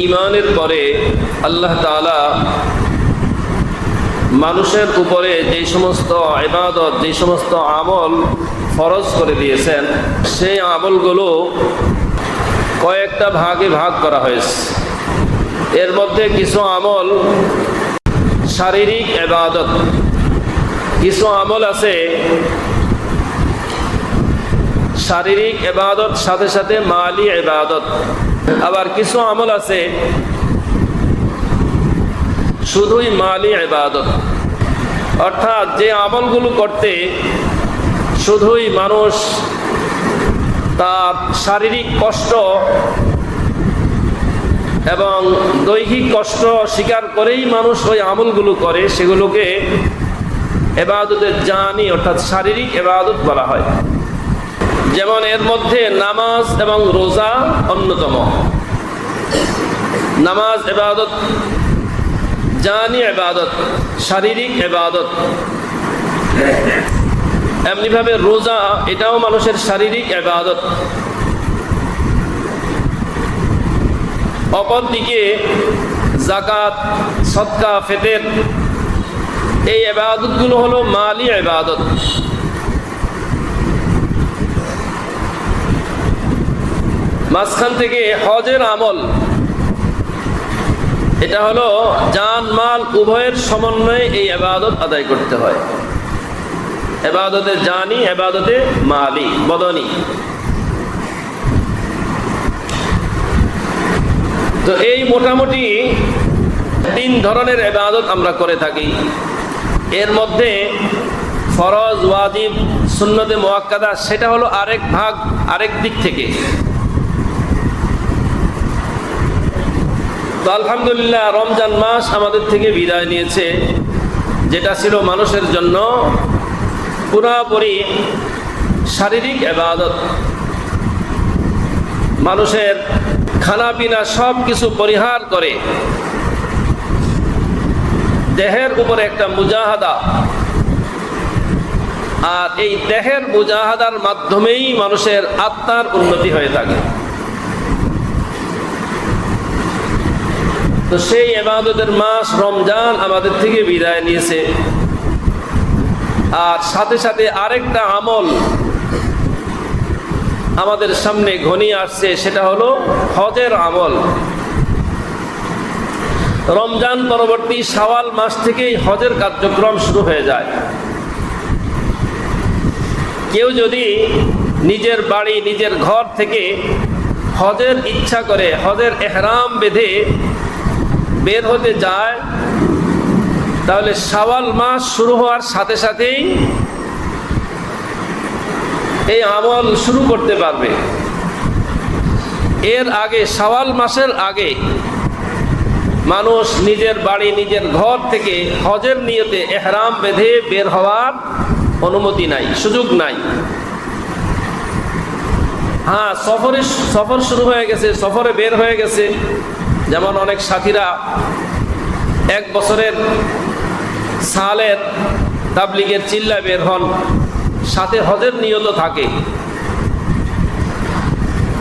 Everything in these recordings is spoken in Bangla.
ইমানের পরে আল্লাহ তাআলা মানুষের উপরে যে সমস্ত ইবাদত, যে সমস্ত আমল ফরজ করে দিয়েছেন, সেই আমলগুলো কয়েকটা ভাগে ভাগ করা হয়েছে। এর মধ্যে কিছু আমল শারীরিক এবাদত কিছু আমল আছে শারীরিক এবাদত সাথে সাথে মালি এবাদত আবার কিছু আমল আছে। শুধুই মালি এবাদত অর্থাৎ যে আমলগুলো করতে শুধুই মানুষ তার শারীরিক কষ্ট এবং দৈহিক কষ্ট স্বীকার করেই মানুষ ওই আমলগুলো করে, সেগুলোকে এবাদতের জানি অর্থাৎ শারীরিক এবাদত বলা হয়। যেমন এর মধ্যে নামাজ এবং রোজা অন্যতম। নামাজ এবাদত জানি এবাদত শারীরিক এবাদত এমনিভাবে রোজা, এটাও মানুষের শারীরিক এবাদত অপরদিকে জাকাত সৎকা ফেতের, এই এবাদতগুলো হলো মালি এবাদত মাঝখান থেকে হজের আমল। এটা হলো জান, মাল, উভয়ের সমন্বয়ে এই আবাদত আদায় করতে হয়। এবাদতে জানি এবাদতে মালি, বদনি। তো এই মোটামুটি তিন ধরনের এবাদত আমরা করে থাকি। এর মধ্যে ফরজ, ওয়াজিব, সুন্নতে মোয়াক্কাদা, সেটা হলো আরেক ভাগ, আরেক দিক থেকে। তো আলহামদুলিল্লাহ রমজান মাস আমাদের থেকে বিদায় নিয়েছে, যেটা ছিল মানুষের জন্য পুরাপুরি শারীরিক এবাদত। মানুষের খানা পিনা সব কিছু পরিহার করে, দেহের উপরে একটা মুজাহাদা। আর এই দেহের মুজাহাদার মাধ্যমেই মানুষের আত্মার উন্নতি হয়ে থাকে। তো সেই এবাদতের মাস রমজান আমাদের থেকে বিদায় নিয়েছে। আর সাথে সাথে আরেকটা আমল আমাদের সামনে ঘনিয়ে আসছে, সেটা হলো হজের আমল। রমজান পরবর্তী সাওয়াল মাস থেকেই হজের কার্যক্রম শুরু হয়ে যায়। কেউ যদি নিজের বাড়ি, নিজের ঘর থেকে হজের ইচ্ছা করে, হজের এহরাম বেঁধে বের হতে যায়, তাহলে সাওয়াল মাস শুরু হওয়ার সাথে সাথেই এই আমল শুরু করতে পারবে। এর আগে সাওয়াল মাসের আগে মানুষ নিজের বাড়ি, নিজের ঘর থেকে হজের নিয়তে এহরাম বেঁধে বের হওয়ার অনুমতি নাই, সুযোগ নাই। হ্যাঁ সফরে, সফর শুরু হয়ে গেছে, সফরে বের হয়ে গেছে। যেমন অনেক সাথীরা এক বছরের সালের তাবলিগের চিল্লা বের হন, সাথে হজের নিয়ত থাকে।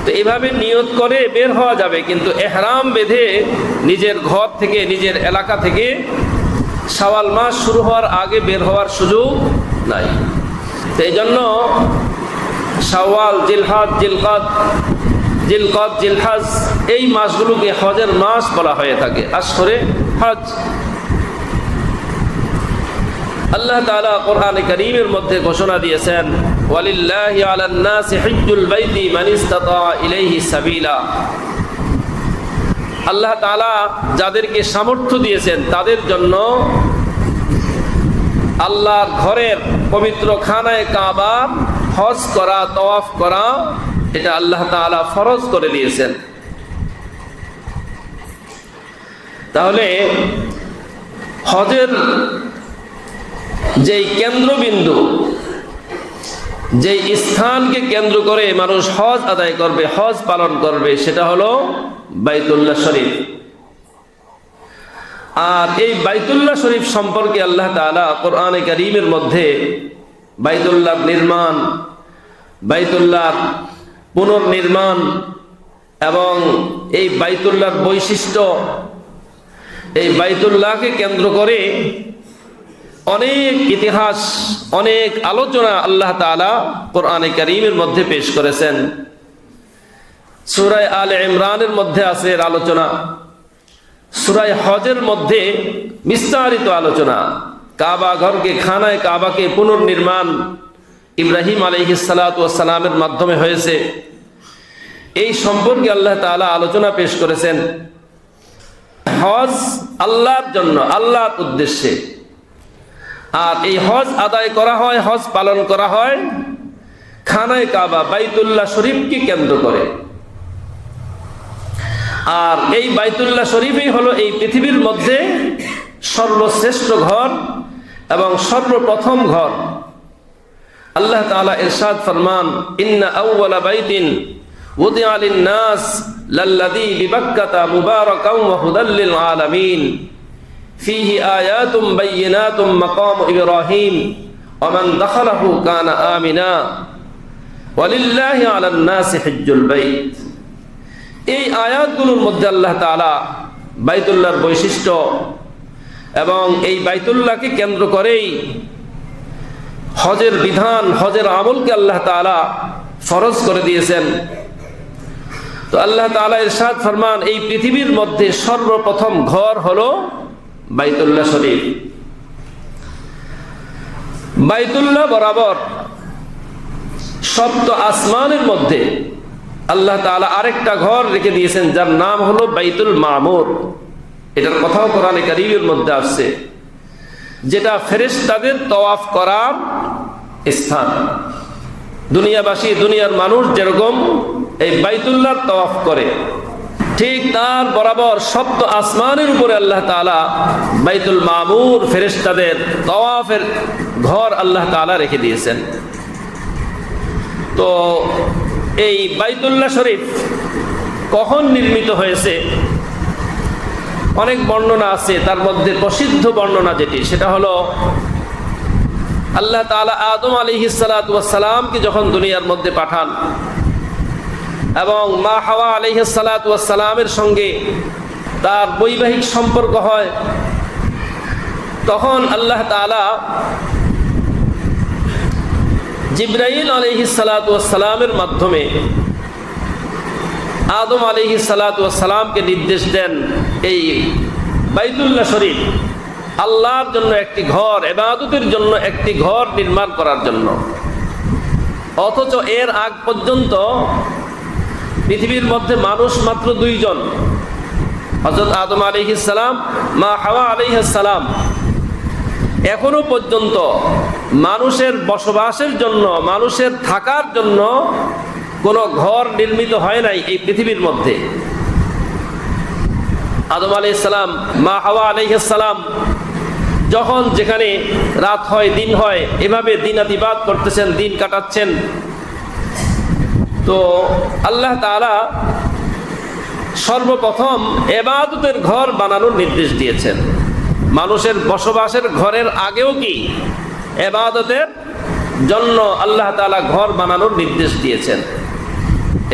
তো এভাবে নিয়ত করে বের হওয়া যাবে, কিন্তু এহরাম বেঁধে নিজের ঘর থেকে, নিজের এলাকা থেকে সাওয়াল মাস শুরু হওয়ার আগে বের হওয়ার সুযোগ নাই। এই জন্য সাওয়াল জিলহাদ জিলকাদ জিলকদ, জিলহাজ, এই মাসগুলোকে হজের মাস বলা হয়ে থাকে। আসরে হজ। আল্লাহ তাআলা কোরআন করিমের মধ্যে ঘোষণা দিয়েছেন, ওয়ালিল্লাহি হিজ্জুল বাইতি ইলাইহি সাবিলা। আল্লাহ তাআলা যাদেরকে সামর্থ্য দিয়েছেন, তাদের জন্য আল্লাহর ঘরের পবিত্র খানায় কাবা হজ করা, তওয়াফ করা এটা আল্লাহ তাআলা ফরজ করে দিয়েছেন। তাহলে হজের যেই কেন্দ্রবিন্দু, যেই স্থানকে কেন্দ্র করে মানুষ হজ আদায় করবে, হজ পালন করবে, সেটা হলো বাইতুল্লাহ শরীফ। আর এই বাইতুল্লাহ শরীফ সম্পর্কে আল্লাহ তালা কোরআনে করিমের মধ্যে বাইতুল্লাহ নির্মাণ, বাইতুল্লাহ পুনর্নির্মাণ এবং এই বাইতুল্লাহর বৈশিষ্ট্য, এই বাইতুল্লাহকে কেন্দ্র করে অনেক ইতিহাস, অনেক আলোচনা আল্লাহ তালা কোরআনে করিমের মধ্যে পেশ করেছেন। সুরায় আল ইমরানের মধ্যে আছে এর আলোচনা। সুরায় হজের মধ্যে বিস্তারিত আলোচনা। কাবা ঘরকে, খানায় কাবাকে পুনর্নির্মাণ ইব্রাহিম আলহিসালামের মাধ্যমে হয়েছে। এই সম্পর্কে আল্লাহ তাআলা আলোচনা পেশ করেছেন। হজ আল্লাহর জন্য, আল্লাহর উদ্দেশ্যে। আর এই হজ আদায় করা হয়, হজ পালন করা হয় খানায় কাবা, বাইতুল্লাহ শরীফকে কেন্দ্র করে। আর এই বাইতুল্লাহ শরীফই হলো এই পৃথিবীর মধ্যে সর্বশ্রেষ্ঠ ঘর এবং সর্বপ্রথম ঘর। আল্লাহ তাআলা ইরশাদ ফরমান, ইন্না আউওয়ালা বাইতিন উদিআ লিন-নাস লাল্লাযী বিবাক্কাতা মুবারাকাও ওয়া হুদাল লিল আলামিন ফীহি আয়াতুম বাইয়িনাতুম মাকাম ইব্রাহিম, ওয়া মান দাখালাহু কানা আমিনা। ওয়ালিল্লাহি আলান নাসি হিজ্জুল বাইত। এই আয়াতগুলোর মধ্যে আল্লাহ তাআলা বাইতুল্লাহর বৈশিষ্ট্য এবং এই বাইতুল্লাহকে কেন্দ্র করেই হজের বিধান, হজের আমলকে আল্লাহ তাআলা ফরজ করে দিয়েছেন। তো আল্লাহ তাআলা ইরশাদ ফরমান, এই পৃথিবীর মধ্যে সর্বপ্রথম ঘর হলো বাইতুল্লাহ শরীফ। বাইতুল্লাহ বরাবর সপ্ত আসমানের মধ্যে আল্লাহ তাআলা আরেকটা ঘর রেখে দিয়েছেন, যার নাম হলো বাইতুল মামুর। এটার কথাও কোরআনে কারিমের মধ্যে আসছে। যেটা ফেরেশতাদের তওয়াফ করার স্থান। দুনিয়াবাসী, দুনিয়ার মানুষ যেরকম এই বাইতুল্লাহ তওয়াফ করে, ঠিক তার বরাবর সপ্ত আসমানের উপরে আল্লাহ তাআলা বাইতুল মামুর ফেরেশতাদের তওয়াফের ঘর আল্লাহ তাআলা রেখে দিয়েছেন। তো এই বাইতুল্লাহ শরীফ কখন নির্মিত হয়েছে? অনেক বর্ণনা আছে, তার মধ্যে প্রসিদ্ধ বর্ণনা যেটি, সেটা হলো আল্লাহ তালা আদম আলী সালাতামকে যখন দুনিয়ার মধ্যে পাঠান এবং মা হাওয়া আলী সালাতামের সঙ্গে তার বৈবাহিক সম্পর্ক হয়, তখন আল্লাহ তালা জিব্রাইল আলহি সালাতামের মাধ্যমে আদম আলহি সালাতামকে নির্দেশ দেন এই বাইতুল্লাহ শরীফ, আল্লাহর জন্য একটি ঘর এবাদতের জন্য একটি ঘর নির্মাণ করার জন্য। অথচ এর আগ পর্যন্ত পৃথিবীর মধ্যে মানুষ মাত্র দুইজন। হজরত আদম আলিহিসাল্লাম মা হাওয়া আলিহাসাল্লাম এখনও পর্যন্ত মানুষের বসবাসের জন্য, মানুষের থাকার জন্য কোনো ঘর নির্মিত হয় নাই এই পৃথিবীর মধ্যে। আদম আলি ইসলাম মা হাওয়া আলাইসালাম যখন যেখানে রাত হয়, দিন হয়, এভাবে দিনাতিবাদ করতেছেন, দিন কাটাচ্ছেন। তো আল্লাহ তাআলা সর্বপ্রথম এবাদতের ঘর বানানোর নির্দেশ দিয়েছেন। মানুষের বসবাসের ঘরের আগেও কি এবাদতের জন্য আল্লাহ তাআলা ঘর বানানোর নির্দেশ দিয়েছেন।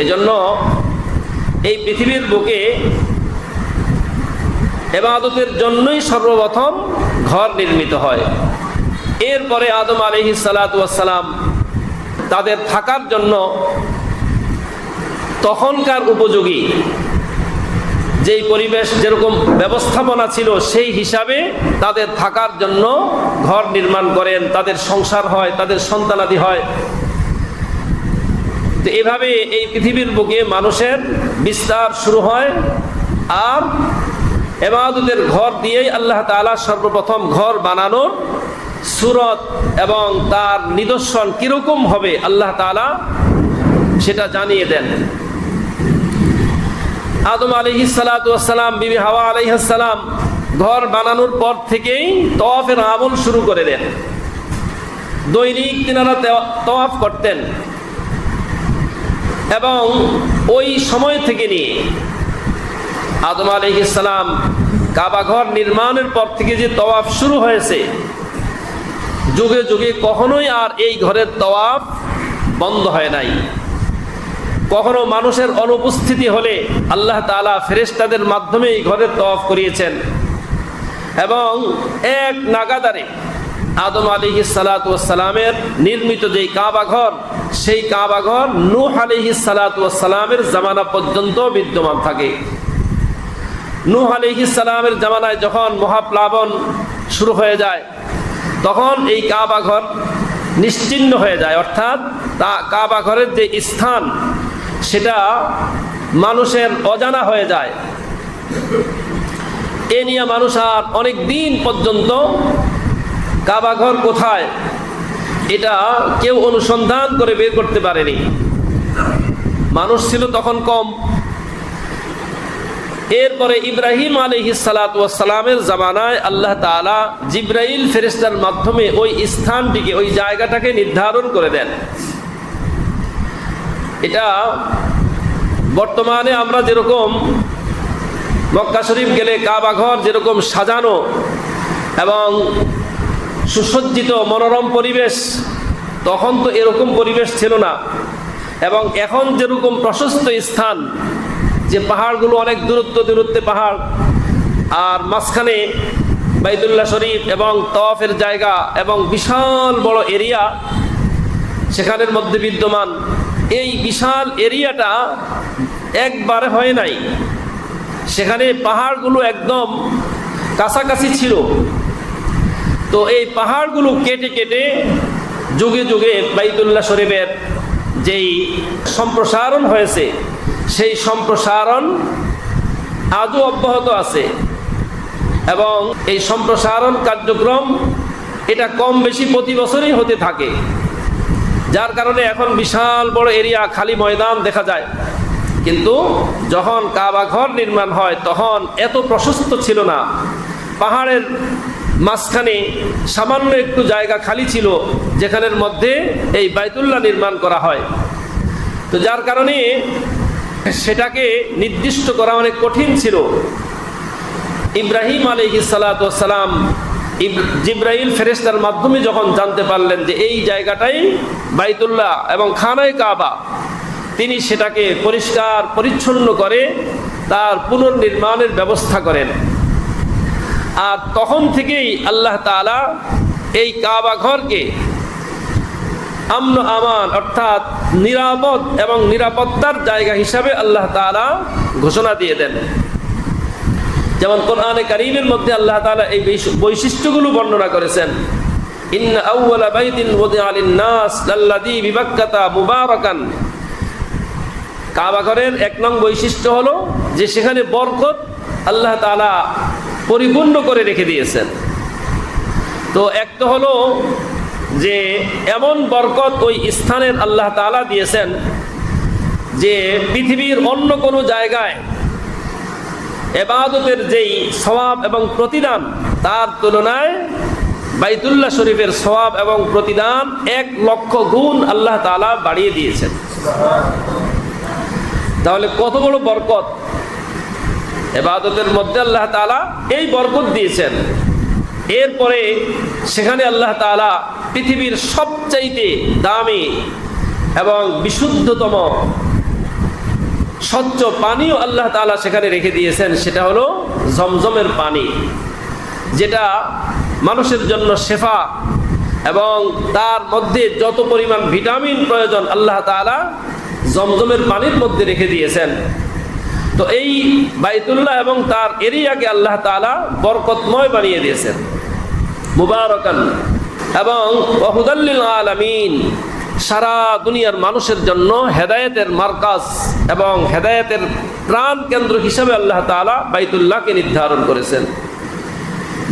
এজন্য এই পৃথিবীর বুকে এবাদতের জন্যই সর্বপ্রথম ঘর নির্মিত হয়। এরপরে আদম আলহি সালাতাম তাদের থাকার জন্য তখনকার উপযোগী যেই পরিবেশ, যেরকম ব্যবস্থাপনা ছিল সেই হিসাবে তাদের থাকার জন্য ঘর নির্মাণ করেন, তাদের সংসার হয়, তাদের সন্তানাদি হয়। তো এভাবে এই পৃথিবীর বুকে মানুষের বিস্তার শুরু হয় আর এবাদতের ঘর দিয়েই আল্লাহ তালা সর্বপ্রথম ঘর বানানোর সুরত এবং তার নিদর্শন কীরকম হবে আল্লাহ তালা সেটা জানিয়ে দেন। আদম আলহি সালাতাম বিবি হাওয়া আলহাসাল্লাম ঘর বানানোর পর থেকেই তওয়াফের আমল শুরু করে দেন। দৈনিক তিনারা তওয়াফ করতেন। এবং ওই সময় থেকে নিয়ে আদম আলহিসাল্লাম কাবাঘর নির্মাণের পর থেকে যে তওয়াফ শুরু হয়েছে, যুগে যুগে কখনোই আর এই ঘরের তওয়াফ বন্ধ হয় নাই। কখনো মানুষের অনুপস্থিতি হলে আল্লাহ তালা ফেরেস্তাদের মাধ্যমে এই ঘরের তফ করিয়েছেন। এবং এক নাগাদারে আদম আলিহি সালাতামের নির্মিত যেই কাবা ঘর, সেই কাবা ঘর নূহ আলিহি সালাতামের জামানা পর্যন্ত বিদ্যমান থাকে। নূহ আলিহি সালামের জামানায় যখন মহাপ্লাবন শুরু হয়ে যায়, তখন এই কাবা ঘর নিশ্চিন্ন হয়ে যায়। অর্থাৎ তা কাবা ঘরের যে স্থান, সেটা মানুষের অজানা হয়ে যায়। এ নিয়ে মানুষ আর অনেক দিন পর্যন্ত কাবাঘর কোথায়? এটা কেউ অনুসন্ধান করে বের করতে পারেনি। মানুষ ছিল তখন কম। এরপরে ইব্রাহিম আলহি সালাতামের জামানায় আল্লাহ তালা জিব্রাইল ফেরিস্তার মাধ্যমে ওই স্থানটিকে, ওই জায়গাটাকে নির্ধারণ করে দেন। এটা বর্তমানে আমরা যেরকম মক্কা শরীফ গেলে কাবা ঘর যেরকম সাজানো এবং সুসজ্জিত মনোরম পরিবেশ, তখন তো এরকম পরিবেশ ছিল না। এবং এখন যেরকম প্রশস্ত স্থান, যে পাহাড়গুলো অনেক দূরত্ব দূরত্বে পাহাড়, আর মাঝখানে বাইতুল্লাহ শরীফ এবং তফের জায়গা এবং বিশাল বড় এরিয়া, সেখানের মধ্যে বিদ্যমান। এই বিশাল এরিয়াটা একবারে হয় নাই। সেখানে পাহাড়গুলো একদম কাছাকাছি ছিল। তো এই পাহাড়গুলো কেটে কেটে যুগে যুগে বাইতুল্লাহ শরীফের যেই সম্প্রসারণ হয়েছে, সেই সম্প্রসারণ আজও অব্যাহত আছে। এবং এই সম্প্রসারণ কার্যক্রম এটা কম বেশি প্রতি বছরই হতে থাকে। যার কারণে এখন বিশাল বড় এরিয়া, খালি ময়দান দেখা যায়। কিন্তু যখন কাবা ঘর নির্মাণ হয়, তখন এত প্রশস্ত ছিল না। পাহাড়ের মাঝখানে সামান্য একটু জায়গা খালি ছিল, যেখানের মধ্যে এই বাইতুল্লাহ নির্মাণ করা হয়। তো যার কারণে সেটাকে নির্দিষ্ট করা অনেক কঠিন ছিল। ইব্রাহিম আলহি সালাতাম জিব্রাহিল ফেরেস্তার মাধ্যমে যখন জানতে পারলেন যে এই জায়গাটাই বাইতুল্লাহ এবং খানায় কাবা, তিনি সেটাকে পরিষ্কার, পরিচ্ছন্ন করে তার পুনর্নির্মাণের ব্যবস্থা করেন। আর তখন থেকেই আল্লাহ তালা এই কাবা ঘরকে আমন আমান অর্থাৎ নিরাপদ এবং নিরাপত্তার জায়গা হিসাবে আল্লাহ তালা ঘোষণা দিয়ে দেন। যেমন কোরআনে কারিমের মধ্যে আল্লাহ তালা এই বৈশিষ্ট্যগুলো বর্ণনা করেছেন। ইন্ন আউ্বালা বাইতিন ওদিআ লিন-নাস লাল্লাযী বিবাক্কাতা মুবারাকান। কাবা ঘরের এক নং বৈশিষ্ট্য হলো যে সেখানে বরকত আল্লাহ তালা পরিপূর্ণ করে রেখে দিয়েছেন। তো এক তো হলো যে এমন বরকত ওই স্থানের আল্লাহ তালা দিয়েছেন যে পৃথিবীর অন্য কোনো জায়গায় এবাদতের যেই স্বভাব এবং প্রতিদান তার তুলনায় বাইতুল্লাহ শরীফের স্বভাব এবং প্রতিদান এক লক্ষ গুণ আল্লাহ তালা বাড়িয়ে দিয়েছেন। তাহলে কত বড় বরকত? এবাদতের মধ্যে আল্লাহ তালা এই বরকত দিয়েছেন। এরপরে সেখানে আল্লাহ তালা পৃথিবীর সবচাইতে দামি এবং বিশুদ্ধতম স্বচ্ছ পানিও আল্লাহ তালা সেখানে রেখে দিয়েছেন, সেটা হলো জমজমের পানি, যেটা মানুষের জন্য শেফা এবং তার মধ্যে যত পরিমাণ ভিটামিন প্রয়োজন আল্লাহ তালা জমজমের পানির মধ্যে রেখে দিয়েছেন। তো এই বাইতুল্লাহ এবং তার এরিয়াকে আল্লাহ তালা বরকতময় বানিয়ে দিয়েছেন। মুবারকান। এবং ওহুদাল্লিল আলামিন, সারা দুনিয়ার মানুষের জন্য হেদায়েতের মার্কাজ এবং হেদায়েতের প্রাণ কেন্দ্র হিসাবে আল্লাহ তালা বাইতুল্লাহকে নির্ধারণ করেছেন।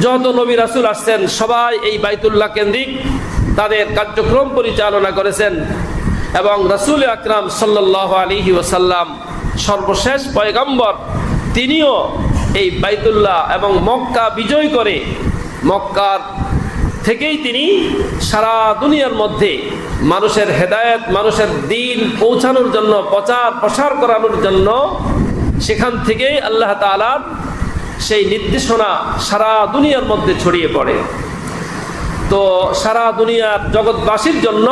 যত নবী রাসুল আসছেন, সবাই এই বাইতুল্লাহ কেন্দ্রিক তাদের কার্যক্রম পরিচালনা করেছেন এবং রাসুল আকরাম সাল্লাহ আলিহি ওসাল্লাম সর্বশেষ পয়গম্বর, তিনিও এই বাইতুল্লাহ এবং মক্কা বিজয় করে মক্কার থেকেই তিনি সারা দুনিয়ার মধ্যে মানুষের হেদায়েত, মানুষের দিন পৌঁছানোর জন্য, প্রচার প্রসার করানোর জন্য সেখান থেকেই আল্লাহ তালার সেই নির্দেশনা সারা দুনিয়ার মধ্যে ছড়িয়ে পড়ে। তো সারা দুনিয়ার জগৎবাসীর জন্য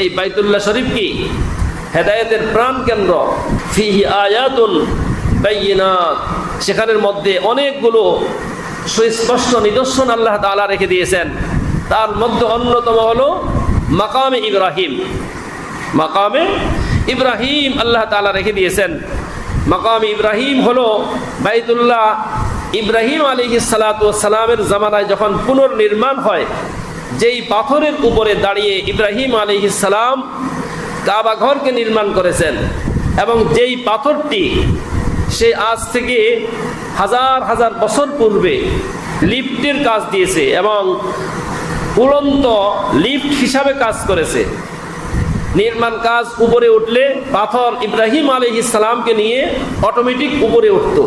এই বাইতুল্লাহ শরীফ কি? হেদায়েতের প্রাণ কেন্দ্র সেখানের মধ্যে অনেকগুলো সুস্পষ্ট নিদর্শন আল্লাহ তাআলা রেখে দিয়েছেন। তার মধ্যে অন্যতম হলো মাকামে ইব্রাহিম। মাকামে ইব্রাহিম আল্লাহ তাআলা রেখে দিয়েছেন। মাকাম ইব্রাহিম হলো বাইতুল্লাহ ইব্রাহিম আলী সালামের জামানায় যখন পুনর্নির্মাণ হয়, যেই পাথরের উপরে দাঁড়িয়ে ইব্রাহিম আলী সালাম কাবা ঘরকে নির্মাণ করেছেন। এবং যেই পাথরটি সে আজ থেকে হাজার হাজার বছর পূর্বে লিফটের কাজ দিয়েছে এবং উড়ন্ত লিফট হিসাবে কাজ করেছে। নির্মাণ কাজ উপরে উঠলে পাথর ইব্রাহিম আলী ইসলামকে নিয়ে অটোমেটিক উপরে উঠত।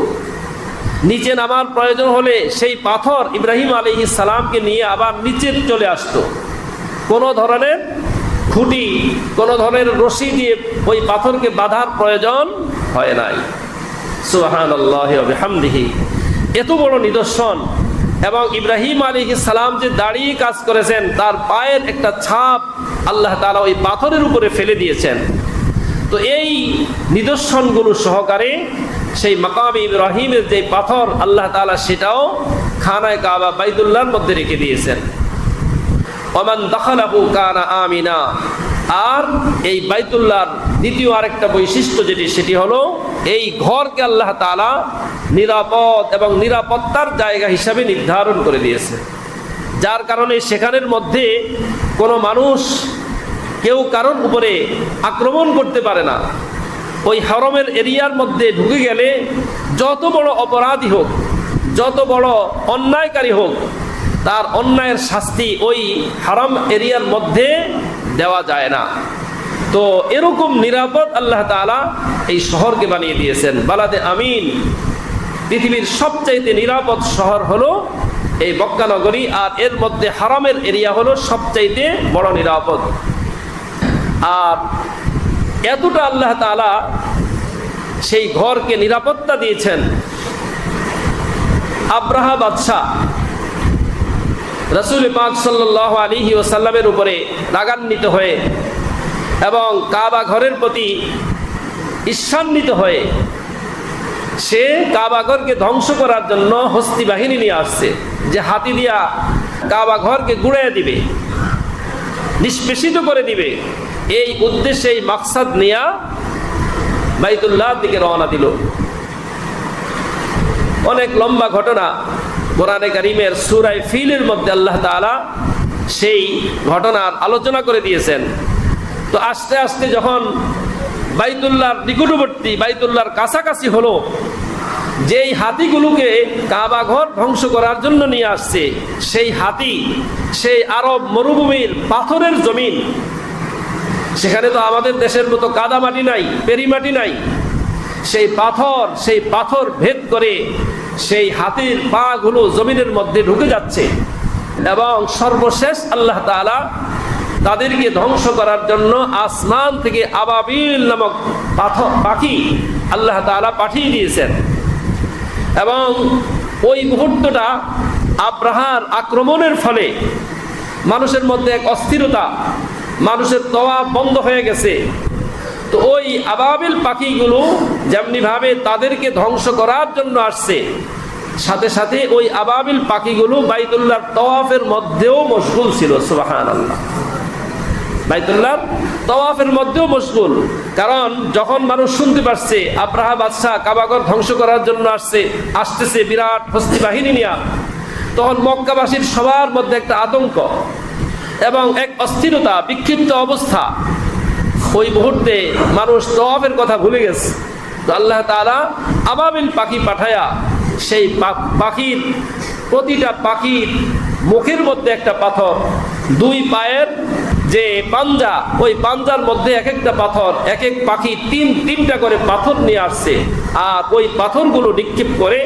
নিচে নামার প্রয়োজন হলে সেই পাথর ইব্রাহিম আলী ইসলামকে নিয়ে আবার নিচে চলে আসতো। কোনো ধরনের খুঁটি, কোনো ধরনের রশি দিয়ে ওই পাথরকে বাঁধার প্রয়োজন হয় নাই। হামদিহি এত বড় নিদর্শন। এবং ইব্রাহিম আলী সালাম যে দাঁড়িয়ে কাজ করেছেন, তার পায়ের একটা ছাপ আল্লাহ তালা ওই পাথরের উপরে ফেলে দিয়েছেন। তো এই নিদর্শনগুলো সহকারে সেই মাকাম ইব্রাহিমের যে পাথর আল্লাহ তালা সেটাও খানায় কাবা বাইদুল্লাহর মধ্যে রেখে দিয়েছেন। ওমান দখালাহু কানা আমিনা। আর এই বাইতুল্লাহর দ্বিতীয় আরেকটা বৈশিষ্ট্য যেটি, সেটি হলো এই ঘরকে আল্লাহ তাআলা নিরাপদ এবং নিরাপত্তার জায়গা হিসাবে নির্ধারণ করে দিয়েছে। যার কারণে সেখানের মধ্যে কোনো মানুষ কেউ কারোর উপরে আক্রমণ করতে পারে না। ওই হরমের এরিয়ার মধ্যে ঢুকে গেলে যত বড় অপরাধী হোক, যত বড় অন্যায়কারী হোক তার অন্যায়ের শাস্তি ওই হারাম এরিয়ার মধ্যে দেওয়া যায় না। তো এরকম নিরাপদ আল্লাহ তাআলা এই শহরকে বানিয়ে দিয়েছেন। বালাদে আমিন। পৃথিবীর সবচাইতে নিরাপদ শহর হলো এই মক্কা নগরী, আর এর মধ্যে হারামের এরিয়া হলো সবচাইতে বড় নিরাপদ। আর এতটা আল্লাহ তাআলা সেই ঘরকে নিরাপত্তা দিয়েছেন। আব্রাহা বাদশাহ রসুল পাক সাল্লাহ আলিহি ওসাল্লামের উপরে রাগান্বিত হয়ে এবং কাবা ঘরের প্রতি ঈর্ষান্বিত হয়ে সে কাবাঘরকে ধ্বংস করার জন্য হস্তি বাহিনী নিয়ে আসছে, যে হাতি দিয়া কাবা ঘরকে গুড়াইয়া দিবে, নিষ্পেষিত করে দিবে। এই উদ্দেশ্যে এই মাকসাদ নিয়া বাইতুল্লাহ দিকে রওনা দিল। অনেক লম্বা ঘটনা কোরআনে কারিমের সুরাই ফিলের মধ্যে আল্লাহ তাআলা সেই ঘটনার আলোচনা করে দিয়েছেন। তো আস্তে আস্তে যখন বাইতুল্লাহর নিকটবর্তী, বাইতুল্লাহর কাছাকাছি হলো, যেই হাতিগুলোকে কাবা ঘর ধ্বংস করার জন্য নিয়ে আসছে, সেই হাতি, সেই আরব মরুভূমির পাথরের জমিন, সেখানে তো আমাদের দেশের মতো কাদা মাটি নাই পেরি মাটি নাই সেই পাথর সেই পাথর ভেদ করে সেই হাতির পাগুলো জমিনের মধ্যে ঢুকে যাচ্ছে। এবং সর্বশেষ আল্লাহ তাআলা তাদেরকে ধ্বংস করার জন্য আসমান থেকে আবাবিল নামক পাথর, পাখি আল্লাহ তাআলা পাঠিয়ে দিয়েছেন। এবং ওই মুহূর্তটা আব্রাহার আক্রমণের ফলে মানুষের মধ্যে এক অস্থিরতা, মানুষের তওয়া বন্ধ হয়ে গেছে। তো ওই আবাবিল পাখিগুলো যেমনিভাবে তাদেরকে ধ্বংস করার জন্য আসছে, সাথে সাথে ওই আবাবিল পাখিগুলো বাইতুল্লাহর তওয়াফের মধ্যেও মশগুল ছিল সুবাহান আল্লাহ বাইতুল্লাহ তওয়াফের মধ্যেও মশগুল, কারণ যখন মানুষ শুনতে পারছে, আব্রাহা বাদশাহ কাবাগর ধ্বংস করার জন্য আসছে, আসতেছে বিরাট হস্তি বাহিনী নিয়ে, তখন মক্কাবাসীর সবার মধ্যে একটা আতঙ্ক এবং এক অস্থিরতা, বিক্ষিপ্ত অবস্থা। ওই মুহূর্তে মানুষ তওয়াফের কথা ভুলে গেছে। তো আল্লাহ তালা আবাবিল পাখি পাঠায়া সেই পাখির প্রতিটা পাখির মুখের মধ্যে একটা পাথর, দুই পায়ের যে পাঞ্জা, ওই পাঞ্জার মধ্যে এক একটা পাথর এক এক পাখি তিন তিনটা করে পাথর নিয়ে আসছে। আর ওই পাথরগুলো নিক্ষেপ করে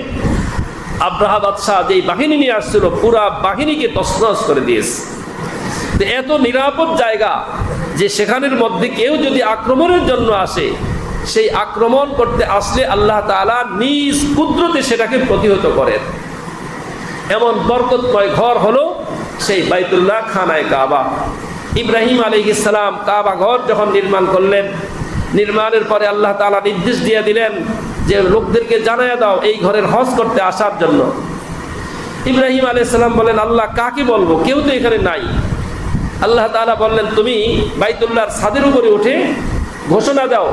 আব্রাহা বাদশাহ যেই বাহিনী নিয়ে আসছিল, পুরা বাহিনীকে তছনছ করে দিয়েছে। এত নিরাপদ জায়গা যে সেখানের মধ্যে কেউ যদি আক্রমণের জন্য আসে, সেই আক্রমণ করতে আসলে আল্লাহ তাআলা নিজ কুদরতে সেটাকে প্রতিহত করেন। এমন বরকতময় ঘর হলো সেই বাইতুল্লাহ খানায় কাবা। ইব্রাহিম আলী ইসলাম কাবা ঘর যখন নির্মাণ করলেন, নির্মাণের পরে আল্লাহ তাআলা নির্দেশ দিয়ে দিলেন যে লোকদেরকে জানাইয়া দাও এই ঘরের হজ করতে আসার জন্য। ইব্রাহিম আলাইসাল্লাম বলেন, আল্লাহ কাকে বলব? কেউ তো এখানে নাই। আল্লাহ তাআলা বললেন, তুমি বাইতুল্লাহর ছাদের উপরে উঠে ঘোষণা দাও।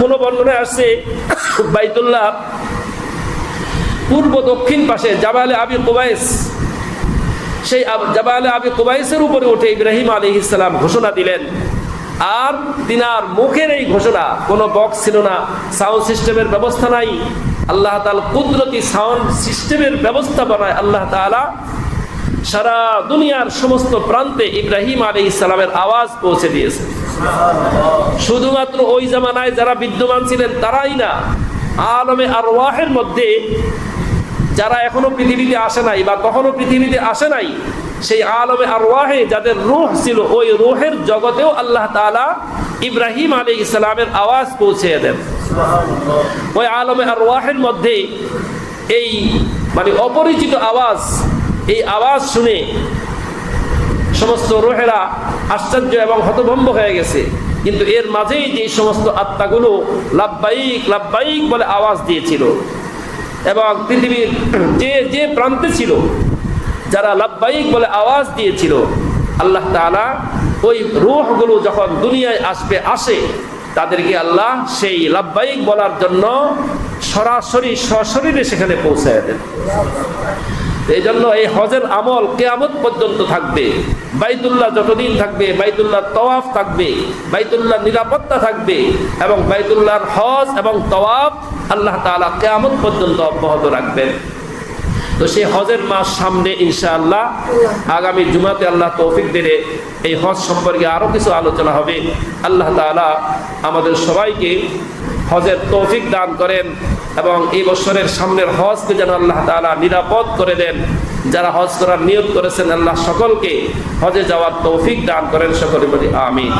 কোনো বর্ণনায় আসছে বাইতুল্লাহ পূর্ব দক্ষিণ পাশে জাবালে আবি কুবাইস। সেই জাবালে আবি কুবাইসের উপরে উঠে ইব্রাহিম আলী ইসলাম ঘোষণা দিলেন। আর তিনার মুখের এই ঘোষণা, কোনো বক্স ছিল না, সাউন্ড সিস্টেমের ব্যবস্থা নাই। আল্লাহ তাআলা কুদরতি সাউন্ড সিস্টেমের ব্যবস্থা বানায় আল্লাহ তাআলা সারা দুনিয়ার সমস্ত প্রান্তে ইব্রাহিম আলী ইসলামের আওয়াজ পৌঁছে দিয়েছে। শুধুমাত্র ওই জামানায় যারা বিদ্যমান ছিলেন তারাই না, আলমে আর ওয়াহের মধ্যে যারা এখনও পৃথিবীতে আসে নাই বা কখনো পৃথিবীতে আসে নাই, সেই আলমে আর ওয়াহে যাদের রুহ ছিল, ওই রুহের জগতেও আল্লাহ তাআলা ইব্রাহিম আলী ইসলামের আওয়াজ পৌঁছে দেন। ওই আলমে আর ওয়াহের মধ্যে এই মানে অপরিচিত আওয়াজ এই আওয়াজ শুনে সমস্ত রোহেরা আশ্চর্য এবং হতভম্ব হয়ে গেছে। কিন্তু এর মাঝেই যে সমস্ত আত্মাগুলো লাভবাহিক লাভবাহিক বলে আওয়াজ দিয়েছিল এবং পৃথিবীর যে যে প্রান্তে ছিল, যারা লাভবাহিক বলে আওয়াজ দিয়েছিল, আল্লাহ তাআলা ওই রুহগুলো যখন দুনিয়ায় আসবে, আসে, তাদেরকে আল্লাহ সেই লাভবাহিক বলার জন্য সরাসরি সশরীরে সেখানে পৌঁছায় দেন। এই জন্য এই হজের আমল কেয়ামত পর্যন্ত থাকবে। বাইতুল্লাহ যতদিন থাকবে, বাইতুল্লাহ তওয়াফ থাকবে, বাইতুল্লাহ নিরাপত্তা থাকবে এবং বাইতুল্লাহর হজ এবং তওয়াফ আল্লাহ তাআলা কেয়ামত পর্যন্ত অব্যাহত রাখবেন। তো সেই হজের মাস সামনে ইনশাআল্লাহ আগামী জুমাতে আল্লাহ তৌফিক দিলে এই হজ সম্পর্কে আরও কিছু আলোচনা হবে। আল্লাহ তাআলা আমাদের সবাইকে হজের তৌফিক দান করেন এবং এই বছরের সামনের হজকে যেন আল্লাহ তালা নিরাপদ করে দেন। যারা হজ করার নিয়োগ করেছেন, আল্লাহ সকলকে হজে যাওয়ার তৌফিক দান করেন। সকলে বলি, আমিন।